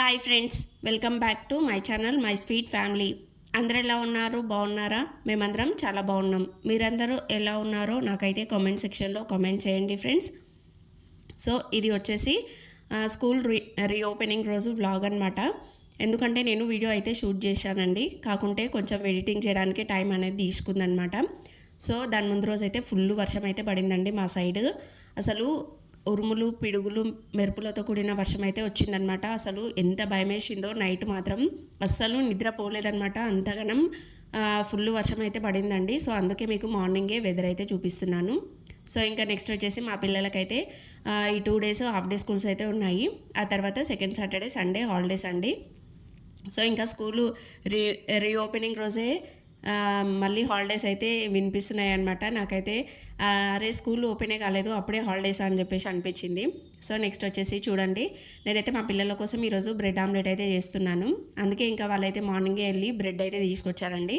Hi friends welcome back to my channel my sweet family అందరు ఎలా ఉన్నారు? బాగున్నారా? మేమందరం చాలా బాగున్నాం. మీరందరూ ఎలా ఉన్నారో నాకైతే కామెంట్ సెక్షన్లో కామెంట్ చేయండి ఫ్రెండ్స్ సో ఇది వచ్చేసి స్కూల్ రీ రీఓపెనింగ్ రోజు వ్లాగ్ అనమాట ఎందుకంటే నేను వీడియో అయితే షూట్ చేశానండి. కాకుంటే కొంచెం ఎడిటింగ్ చేయడానికి టైం అనేది తీసుకుందనమాట సో దాని ముందు రోజు అయితే ఫుల్ వర్షం అయితే పడిందండి మా సైడ్ అసలు ఉరుములు పిడుగులు మెరుపులతో కూడిన వర్షం అయితే వచ్చిందనమాట అసలు ఎంత భయమేసిందో నైట్ మాత్రం అస్సలు నిద్రపోలేదనమాట అంతగానం. ఫుల్ వర్షం అయితే పడిందండి. సో అందుకే మీకు మార్నింగే వెదర్ అయితే చూపిస్తున్నాను. సో ఇంకా నెక్స్ట్ వచ్చేసి మా పిల్లలకైతే ఈ two days half day schools అయితే ఉన్నాయి. ఆ తర్వాత సెకండ్ సాటర్డే సండే హాలిడేస్ అండి. సో ఇంకా స్కూలు రీ రీఓపెనింగ్ రోజే మళ్ళీ హాలిడేస్ అయితే వినిపిస్తున్నాయి అనమాట నాకైతే అరే స్కూల్ ఓపెనే కాలేదు అప్పుడే హాలిడేస్ అని చెప్పేసి అనిపించింది. సో నెక్స్ట్ వచ్చేసి చూడండి. నేనైతే మా పిల్లల కోసం ఈరోజు బ్రెడ్ ఆమ్లెట్ అయితే చేస్తున్నాను. అందుకే ఇంకా వాళ్ళైతే మార్నింగే వెళ్ళి బ్రెడ్ అయితే తీసుకొచ్చారండి.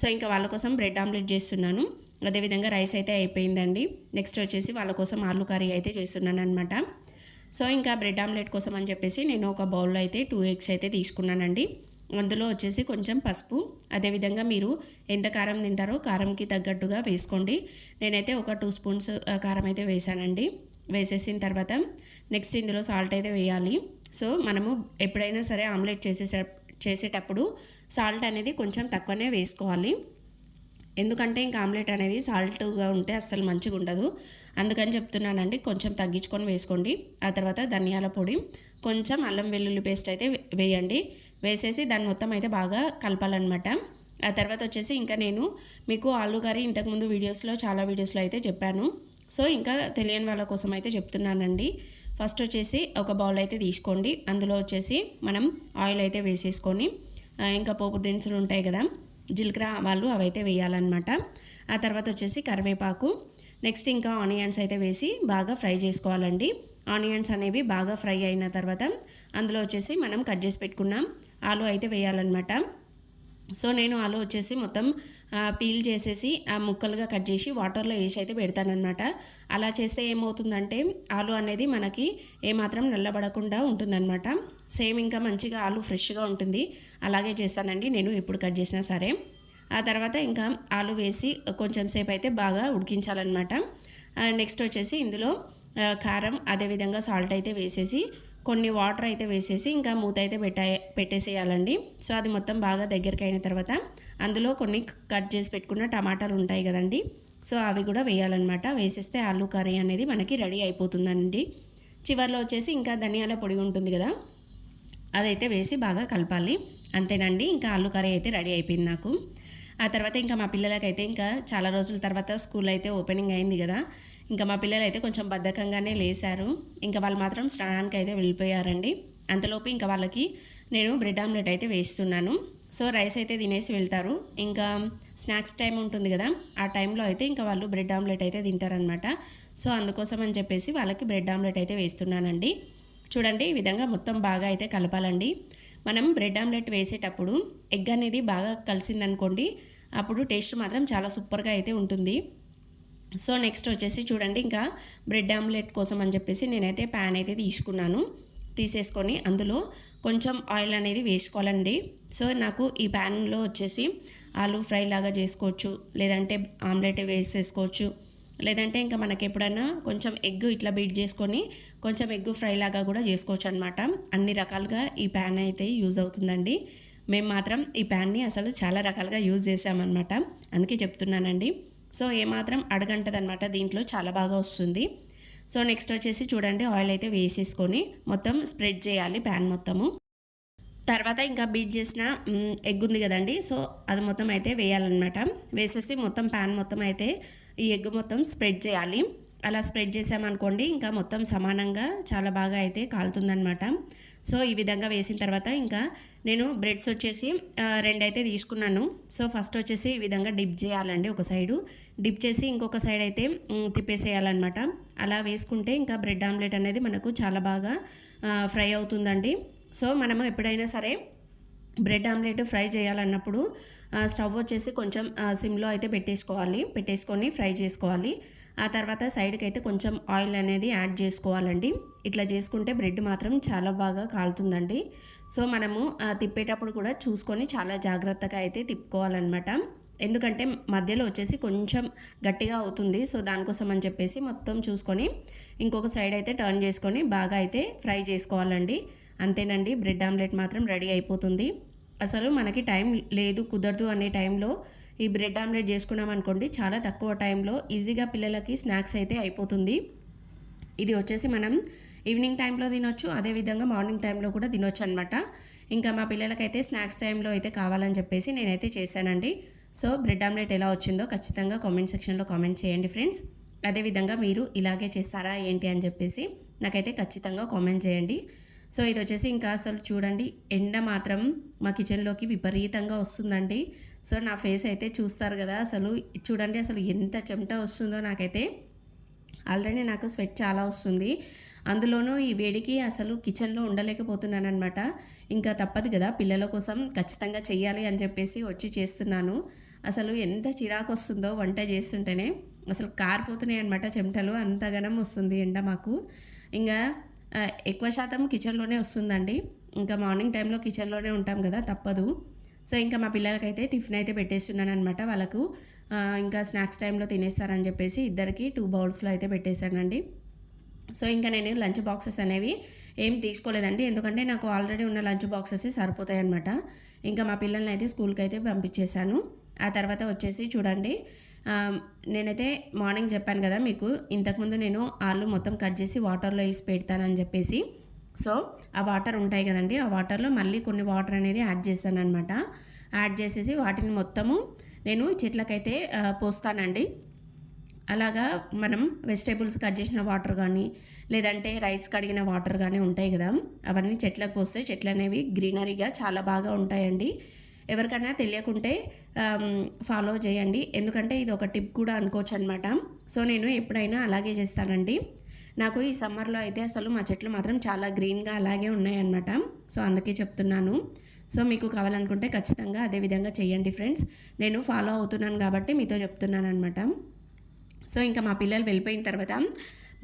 సో ఇంకా వాళ్ళ కోసం బ్రెడ్ ఆమ్లెట్ చేస్తున్నాను. అదేవిధంగా రైస్ అయితే అయిపోయిందండి. నెక్స్ట్ వచ్చేసి వాళ్ళ కోసం ఆలు కర్రీ అయితే చేస్తున్నాను అనమాట సో ఇంకా బ్రెడ్ ఆమ్లెట్ కోసం అని చెప్పేసి నేను ఒక బౌల్లో అయితే టూ ఎగ్స్ అయితే తీసుకున్నానండి. అందులో వచ్చేసి కొంచెం పసుపు. అదేవిధంగా మీరు ఎంత కారం తింటారో కారంకి తగ్గట్టుగా వేసుకోండి. నేనైతే ఒక టూ స్పూన్స్ కారం అయితే వేసానండి వేసేసిన తర్వాత నెక్స్ట్ ఇందులో సాల్ట్ అయితే వేయాలి. సో మనము ఎప్పుడైనా సరే ఆమ్లెట్ చేసేసే చేసేటప్పుడు సాల్ట్ అనేది కొంచెం తక్కువనే వేసుకోవాలి. ఎందుకంటే ఇంకా ఆమ్లెట్ అనేది సాల్ట్గా ఉంటే అస్సలు మంచిగా ఉండదు. అందుకని చెప్తున్నానండి కొంచెం తగ్గించుకొని వేసుకోండి. ఆ తర్వాత ధనియాల పొడి కొంచెం అల్లం వెల్లుల్లి పేస్ట్ అయితే వే- వేయండి. వేసేసి దాన్ని మొత్తం అయితే బాగా కలపాలన్నమాట. ఆ తర్వాత వచ్చేసి ఇంకా నేను మీకు ఆలు కర్రీ ఇంతకుముందు వీడియోస్లో చాలా వీడియోస్లో అయితే చెప్పాను. సో ఇంకా తెలియని వాళ్ళ కోసం అయితే చెప్తున్నానండి. ఫస్ట్ వచ్చేసి ఒక బౌల్ అయితే తీసుకోండి. అందులో వచ్చేసి మనం ఆయిల్ అయితే వేసేసుకొని ఇంకా పోపు దినుసులు ఉంటాయి కదా జీలకర్ర ఆవాలు అవైతే వేయాలన్నమాట. ఆ తర్వాత వచ్చేసి కరివేపాకు నెక్స్ట్ ఇంకా ఆనియన్స్ అయితే వేసి బాగా ఫ్రై చేసుకోవాలండి. ఆనియన్స్ అనేవి బాగా ఫ్రై అయిన తర్వాత అందులో వచ్చేసి మనం కట్ చేసి పెట్టుకున్నాం ఆలు అయితే వేయాలన్నమాట. సో నేను ఆలు వచ్చేసి మొత్తం పీల్ చేసేసి ఆ ముక్కలుగా కట్ చేసి వాటర్లో వేసి అయితే పెడతానమాట అలా చేస్తే ఏమవుతుందంటే ఆలు అనేది మనకి ఏమాత్రం నల్లబడకుండా ఉంటుందన్నమాట. సేమ్ ఇంకా మంచిగా ఆలు ఫ్రెష్గా ఉంటుంది. అలాగే చేస్తానండి నేను ఎప్పుడు కట్ చేసినా సరే. ఆ తర్వాత ఇంకా ఆలు వేసి కొంచెం సేపు అయితే బాగా ఉడికించాలన్నమాట. నెక్స్ట్ వచ్చేసి ఇందులో కారం అదేవిధంగా సాల్ట్ అయితే వేసేసి కొన్ని వాటర్ అయితే వేసేసి ఇంకా మూత అయితే పెట్టా పెట్టేసేయాలండి. సో అది మొత్తం బాగా దగ్గరికి అయిన తర్వాత అందులో కొన్ని కట్ చేసి పెట్టుకున్న టమాటాలు ఉంటాయి కదండి. సో అవి కూడా వేయాలన్నమాట. వేసేస్తే ఆలు కర్రీ అనేది మనకి రెడీ అయిపోతుందండి. చివర్లో వచ్చేసి ఇంకా ధనియాల పొడి ఉంటుంది కదా అదైతే వేసి బాగా కలపాలి. అంతేనండి ఇంకా ఆలు కర్రీ అయితే రెడీ అయిపోయింది నాకు. ఆ తర్వాత ఇంకా మా పిల్లలకైతే ఇంకా చాలా రోజుల తర్వాత స్కూల్ అయితే ఓపెనింగ్ అయింది కదా ఇంకా మా పిల్లలు అయితే కొంచెం బద్ధకంగానే లేశారు. ఇంకా వాళ్ళు మాత్రం స్నానానికి అయితే వెళ్ళిపోయారండి. అంతలోపు ఇంకా వాళ్ళకి నేను బ్రెడ్ ఆమ్లెట్ అయితే వేస్తున్నాను. సో రైస్ అయితే తినేసి వెళ్తారు. ఇంకా స్నాక్స్ టైం ఉంటుంది కదా ఆ టైంలో అయితే ఇంకా వాళ్ళు బ్రెడ్ ఆమ్లెట్ అయితే తింటారనమాట సో అందుకోసం అని చెప్పేసి వాళ్ళకి బ్రెడ్ ఆమ్లెట్ అయితే వేస్తున్నానండి. చూడండి ఈ విధంగా మొత్తం బాగా అయితే కలపాలండి. మనం బ్రెడ్ ఆమ్లెట్ వేసేటప్పుడు ఎగ్ అనేది బాగా కలిసిందనుకోండి అప్పుడు టేస్ట్ మాత్రం చాలా సూపర్గా అయితే ఉంటుంది. సో నెక్స్ట్ వచ్చేసి చూడండి ఇంకా బ్రెడ్ ఆమ్లెట్ కోసం అని చెప్పేసి నేనైతే ప్యాన్ అయితే తీసుకున్నాను. తీసేసుకొని అందులో కొంచెం ఆయిల్ అనేది వేసుకోవాలండి. సో నాకు ఈ ప్యాన్లో వచ్చేసి ఆలు ఫ్రై లాగా చేసుకోవచ్చు లేదంటే ఆమ్లెట్ వేసేసుకోవచ్చు లేదంటే ఇంకా మనకి ఎప్పుడైనా కొంచెం ఎగ్ ఇట్లా బీట్ చేసుకొని కొంచెం ఎగ్ ఫ్రై లాగా కూడా చేసుకోవచ్చు అనమాట అన్ని రకాలుగా ఈ ప్యాన్ అయితే యూజ్ అవుతుందండి. మేము మాత్రం ఈ ప్యాన్ని అసలు చాలా రకాలుగా యూజ్ చేసామన్నమాట. అందుకే చెప్తున్నానండి. సో ఏమాత్రం అడగంటదనమాట దీంట్లో చాలా బాగా వస్తుంది. సో నెక్స్ట్ వచ్చేసి చూడండి ఆయిల్ అయితే వేసేసుకొని మొత్తం స్ప్రెడ్ చేయాలి ప్యాన్ మొత్తము. తర్వాత ఇంకా బీట్ చేసిన ఎగ్ ఉంది కదండి సో అది మొత్తం అయితే వేయాలన్నమాట. వేసేసి మొత్తం ప్యాన్ మొత్తం అయితే ఈ ఎగ్ మొత్తం స్ప్రెడ్ చేయాలి. అలా స్ప్రెడ్ చేసామనుకోండి ఇంకా మొత్తం సమానంగా చాలా బాగా అయితే కాలుతుందనమాట సో ఈ విధంగా వేసిన తర్వాత ఇంకా నేను బ్రెడ్స్ వచ్చేసి రెండైతే తీసుకున్నాను. సో ఫస్ట్ వచ్చేసి ఈ విధంగా డిప్ చేయాలండి ఒక సైడు. డిప్ చేసి ఇంకొక సైడ్ అయితే తిప్పేసేయాలన్నమాట. అలా వేసుకుంటే ఇంకా బ్రెడ్ ఆమ్లెట్ అనేది మనకు చాలా బాగా ఫ్రై అవుతుందండి. సో మనము ఎప్పుడైనా సరే బ్రెడ్ ఆమ్లెట్ ఫ్రై చేయాలన్నప్పుడు స్టవ్ వచ్చేసి కొంచెం సిమ్లో అయితే పెట్టేసుకోవాలి. పెట్టేసుకొని ఫ్రై చేసుకోవాలి. ఆ తర్వాత సైడ్కి అయితే కొంచెం ఆయిల్ అనేది యాడ్ చేసుకోవాలండి. ఇట్లా చేసుకుంటే బ్రెడ్ మాత్రం చాలా బాగా కాలుతుందండి. సో మనము తిప్పేటప్పుడు కూడా చూసుకొని చాలా జాగ్రత్తగా అయితే తిప్పుకోవాలన్నమాట. ఎందుకంటే మధ్యలో వచ్చేసి కొంచెం గట్టిగా అవుతుంది. సో దానికోసం అని చెప్పేసి మొత్తం చూసుకొని ఇంకొక సైడ్ అయితే టర్న్ చేసుకొని బాగా అయితే ఫ్రై చేసుకోవాలండి. అంతేనండి బ్రెడ్ ఆమ్లెట్ మాత్రం రెడీ అయిపోతుంది. అసలు మనకి టైం లేదు కుదరదు అనే టైంలో ఈ బ్రెడ్ ఆమ్లెట్ చేసుకున్నాం అనుకోండి చాలా తక్కువ టైంలో ఈజీగా పిల్లలకి స్నాక్స్ అయితే అయిపోతుంది. ఇది వచ్చేసి మనం ఈవినింగ్ టైంలో తినొచ్చు అదేవిధంగా మార్నింగ్ టైంలో కూడా తినొచ్చు అనమాట ఇంకా మా పిల్లలకైతే స్నాక్స్ టైంలో అయితే కావాలని చెప్పేసి నేనైతే చేశానండి. సో బ్రెడ్ ఆమ్లెట్ ఎలా వచ్చిందో ఖచ్చితంగా కామెంట్ సెక్షన్లో కామెంట్ చేయండి ఫ్రెండ్స్. అదేవిధంగా మీరు ఇలాగే చేస్తారా ఏంటి అని చెప్పేసి నాకైతే ఖచ్చితంగా కామెంట్ చేయండి. సో ఇది వచ్చేసి ఇంకా అసలు చూడండి ఎండ మాత్రం మా కిచెన్లోకి విపరీతంగా వస్తుందండి. సో నా ఫేస్ అయితే చూస్తారు కదా అసలు చూడండి అసలు ఎంత చెమట వస్తుందో నాకైతే. ఆల్రెడీ నాకు స్వెట్ చాలా వస్తుంది. అందులోనూ ఈ వేడికి అసలు కిచెన్లో ఉండలేకపోతున్నాను అనమాట ఇంకా తప్పదు కదా పిల్లల కోసం ఖచ్చితంగా చెయ్యాలి అని చెప్పేసి వచ్చి చేస్తున్నాను. అసలు ఎంత చిరాకు వస్తుందో వంట చేస్తుంటేనే. అసలు కారిపోతున్నాయి అనమాట చెమటలు అంతగానం వస్తుంది ఎండ మాకు. ఇంకా ఎక్కువ శాతం కిచెన్లోనే వస్తుందండి. ఇంకా మార్నింగ్ టైంలో కిచెన్లోనే ఉంటాం కదా తప్పదు. సో ఇంకా మా పిల్లలకైతే టిఫిన్ అయితే పెట్టేస్తున్నాను అనమాట వాళ్ళకు ఇంకా స్నాక్స్ టైంలో తినేస్తారని చెప్పేసి ఇద్దరికి టూ బౌల్స్లో అయితే పెట్టేశానండి. సో ఇంకా నేను లంచ్ బాక్సెస్ అనేవి ఏం తీసుకోలేదండి. ఎందుకంటే నాకు ఆల్రెడీ ఉన్న లంచ్ బాక్సెస్ సరిపోతాయి అనమాట ఇంకా మా పిల్లల్ని అయితే స్కూల్కి అయితే పంపించేశాను. ఆ తర్వాత వచ్చేసి చూడండి నేనైతే మార్నింగ్ చెప్పాను కదా మీకు ఇంతకుముందు నేను ఆలు మొత్తం కట్ చేసి వాటర్లో వేసి పెడతానని చెప్పేసి. సో ఆ వాటర్ ఉంటాయి కదండి ఆ వాటర్లో మళ్ళీ కొన్ని వాటర్ అనేది యాడ్ చేశాను అనమాట యాడ్ చేసేసి వాటిని మొత్తము నేను చెట్లకైతే పోస్తానండి. అలాగా మనం వెజిటేబుల్స్ కట్ చేసిన వాటర్ కానీ లేదంటే రైస్ కడిగిన వాటర్ కానీ ఉంటాయి కదా అవన్నీ చెట్లకు పోస్తే చెట్లు అనేవి గ్రీనరీగా చాలా బాగా ఉంటాయండి. ఎవరికైనా తెలియకుంటే ఫాలో చేయండి. ఎందుకంటే ఇది ఒక టిప్ కూడా అనుకోవచ్చు అనమాట సో నేను ఎప్పుడైనా అలాగే చేస్తానండి. నాకు ఈ సమ్మర్లో అయితే అసలు మా చెట్లు మాత్రం చాలా గ్రీన్గా అలాగే ఉన్నాయన్నమాట. సో అందుకే చెప్తున్నాను. సో మీకు కావాలనుకుంటే ఖచ్చితంగా అదే విధంగా చేయండి ఫ్రెండ్స్. నేను ఫాలో అవుతున్నాను కాబట్టి మీతో చెప్తున్నాను అనమాట సో ఇంకా మా పిల్లలు వెళ్ళిపోయిన తర్వాత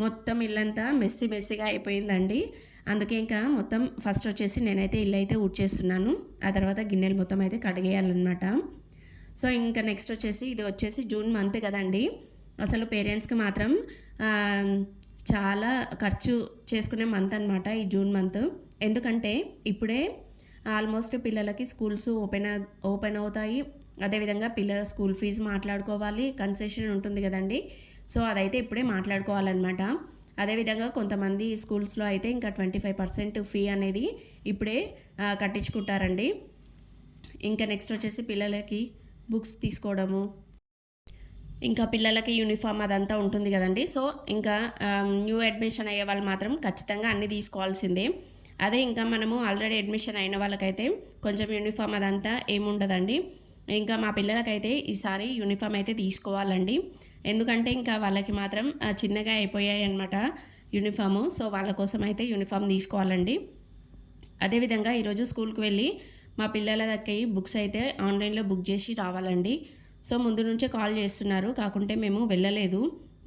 మొత్తం ఇల్లంతా మెస్సీ మెస్సీగా అయిపోయిందండి. అందుకే ఇంకా మొత్తం ఫస్ట్ వచ్చేసి నేనైతే ఇల్లు అయితే ఊడ్చేస్తున్నాను. ఆ తర్వాత గిన్నెలు మొత్తం అయితే కడిగేయాలన్నమాట. సో ఇంకా నెక్స్ట్ వచ్చేసి ఇది వచ్చేసి జూన్ మంత్ కదండి. అసలు పేరెంట్స్కి మాత్రం చాలా ఖర్చు చేసుకునే మంత్ అనమాట ఈ జూన్ మంత్ ఎందుకంటే ఇప్పుడే ఆల్మోస్ట్ పిల్లలకి స్కూల్స్ ఓపెన్ ఓపెన్ అవుతాయి. అదేవిధంగా పిల్లల స్కూల్ ఫీజు మాట్లాడుకోవాలి. కన్సెషన్ ఉంటుంది కదండి. సో అదైతే ఇప్పుడే మాట్లాడుకోవాలన్నమాట. అదేవిధంగా కొంతమంది స్కూల్స్లో అయితే ఇంకా ట్వంటీ ఫైవ్ పర్సెంట్ ఫీ అనేది ఇప్పుడే కట్టించుకుంటారండి. ఇంకా నెక్స్ట్ వచ్చేసి పిల్లలకి బుక్స్ తీసుకోవడము ఇంకా పిల్లలకి యూనిఫామ్ అదంతా ఉంటుంది కదండి. సో ఇంకా న్యూ అడ్మిషన్ అయ్యే వాళ్ళు మాత్రం ఖచ్చితంగా అన్నీ తీసుకోవాల్సిందే. అదే ఇంకా మనము ఆల్రెడీ అడ్మిషన్ అయిన వాళ్ళకైతే కొంచెం యూనిఫామ్ అదంతా ఏముండదండి. ఇంకా మా పిల్లలకైతే ఈసారి యూనిఫామ్ అయితే తీసుకోవాలండి. ఎందుకంటే ఇంకా వాళ్ళకి మాత్రం చిన్నగా అయిపోయాయి అనమాట యూనిఫాము. సో వాళ్ళ కోసం అయితే యూనిఫామ్ తీసుకోవాలండి. అదేవిధంగా ఈరోజు స్కూల్కి వెళ్ళి మా పిల్లల దగ్గర బుక్స్ అయితే ఆన్లైన్లో బుక్ చేసి రావాలండి. సో ముందు నుంచే కాల్ చేస్తున్నారు. కాకుంటే మేము వెళ్ళలేదు.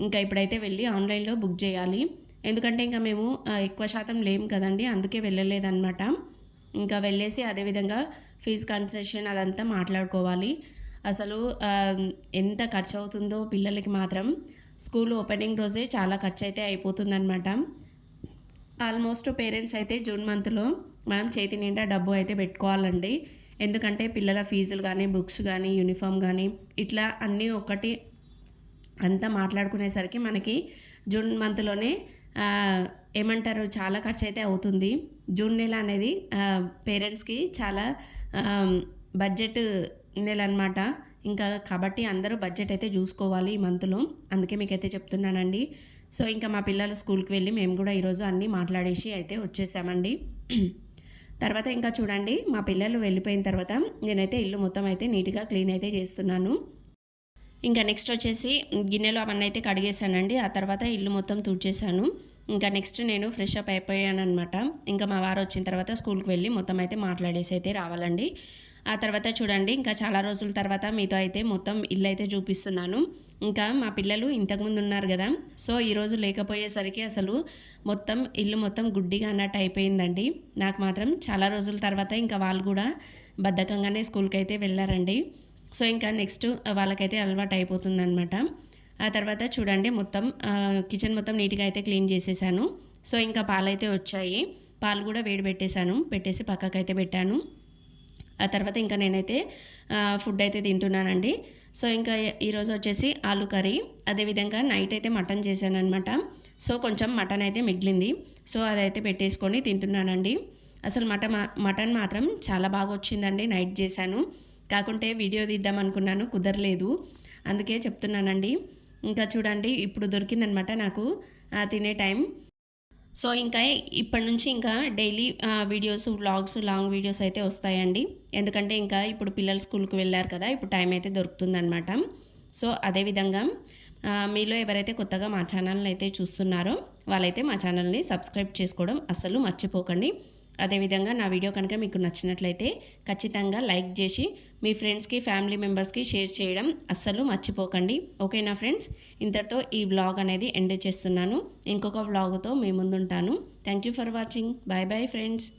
ఇంకా ఇప్పుడైతే వెళ్ళి ఆన్లైన్లో బుక్ చేయాలి. ఎందుకంటే ఇంకా మేము ఎక్కువ శాతం లేము కదండి. అందుకే వెళ్ళలేదన్నమాట. ఇంకా వెళ్ళేసి అదేవిధంగా ఫీజు కన్సెషన్ అదంతా మాట్లాడుకోవాలి. అసలు ఎంత ఖర్చు అవుతుందో పిల్లలకి మాత్రం స్కూల్ ఓపెనింగ్ రోజే చాలా ఖర్చు అయితే అయిపోతుందన్నమాట. ఆల్మోస్ట్ పేరెంట్స్ అయితే జూన్ మంత్లో మనం చేతి నిండా డబ్బు అయితే పెట్టుకోవాలండి. ఎందుకంటే పిల్లల ఫీజులు కానీ బుక్స్ కానీ యూనిఫామ్ కానీ ఇట్లా అన్నీ ఒకటి అంతా మాట్లాడుకునేసరికి మనకి జూన్ మంత్లోనే ఏమంటారు చాలా ఖర్చు అయితే అవుతుంది. జూన్ నెల అనేది పేరెంట్స్కి చాలా బడ్జెట్ నెల అనమాట ఇంకా కాబట్టి అందరూ బడ్జెట్ అయితే చూసుకోవాలి ఈ మంత్లో. అందుకే మీకైతే చెప్తున్నానండి. సో ఇంకా మా పిల్లలు స్కూల్కి వెళ్ళి మేము కూడా ఈరోజు అన్నీ మాట్లాడేసి అయితే వచ్చేసామండి. తర్వాత ఇంకా చూడండి మా పిల్లలు వెళ్ళిపోయిన తర్వాత నేనైతే ఇల్లు మొత్తం అయితే నీట్గా క్లీన్ అయితే చేస్తున్నాను. ఇంకా నెక్స్ట్ వచ్చేసి గిన్నెలు అవన్నీ అయితే కడిగేశానండి ఆ తర్వాత ఇల్లు మొత్తం తుడిచేశాను. ఇంకా నెక్స్ట్ నేను ఫ్రెష్ అప్ అయిపోయాను అనమాట ఇంకా మా వారు వచ్చిన తర్వాత స్కూల్కి వెళ్ళి మొత్తం అయితే మాట్లాడేసి అయితే రావాలండి. ఆ తర్వాత చూడండి ఇంకా చాలా రోజుల తర్వాత మీతో అయితే మొత్తం ఇల్లు అయితే చూపిస్తున్నాను. ఇంకా మా పిల్లలు ఇంతకుముందు ఉన్నారు కదా సో ఈరోజు లేకపోయేసరికి అసలు మొత్తం ఇల్లు మొత్తం గుడ్డిగా అన్నట్టు అయిపోయిందండి. నాకు మాత్రం చాలా రోజుల తర్వాత ఇంకా వాళ్ళు కూడా బద్ధకంగానే స్కూల్కి అయితే వెళ్ళారండి. సో ఇంకా నెక్స్ట్ వాళ్ళకైతే అలవాటు అయిపోతుందనమాట ఆ తర్వాత చూడండి మొత్తం కిచెన్ మొత్తం నీట్గా అయితే క్లీన్ చేసేసాను. సో ఇంకా పాలైతే వచ్చాయి. పాలు కూడా వేడి పెట్టేశాను పెట్టేసి పక్కకైతే పెట్టాను. ఆ తర్వాత ఇంకా నేనైతే ఫుడ్ అయితే తింటున్నానండి. సో ఇంకా ఈరోజు వచ్చేసి ఆలు కర్రీ. అదేవిధంగా నైట్ అయితే మటన్ చేశాను అనమాట సో కొంచెం మటన్ అయితే మిగిలింది. సో అదైతే పెట్టేసుకొని తింటున్నానండి. అసలు మటన్ మటన్ మాత్రం చాలా బాగా వచ్చిందండి నైట్ చేశాను. కాకుంటే వీడియో తీద్దాం అనుకున్నాను కుదరలేదు. అందుకే చెప్తున్నానండి. ఇంకా చూడండి ఇప్పుడు దొరికిందనమాట నాకు తినే టైం సో ఇంకా ఇప్పటి నుంచి ఇంకా daily videos vlogs long videos అయితే వస్తాయండి. ఎందుకంటే ఇంకా ఇప్పుడు పిల్లలు స్కూల్కి వెళ్ళారు కదా ఇప్పుడు టైం అయితే దొరుకుతుందనమాట సో అదేవిధంగా మీలో ఎవరైతే కొత్తగా మా ఛానల్ని అయితే చూస్తున్నారో వాళ్ళైతే మా ఛానల్ని సబ్స్క్రైబ్ చేసుకోవడం అస్సలు మర్చిపోకండి. అదేవిధంగా నా వీడియో కనుక మీకు నచ్చినట్లయితే ఖచ్చితంగా లైక్ చేసి మీ ఫ్రెండ్స్కి ఫ్యామిలీ మెంబర్స్కి షేర్ చేయడం అస్సలు మర్చిపోకండి. ఓకేనా ఫ్రెండ్స్? ఇంతతో ఈ వ్లాగ్ అనేది ఎండ్ చేస్తున్నాను. ఇంకొక వ్లాగ్తో మీ ముందుంటాను. Thank you for watching bye bye friends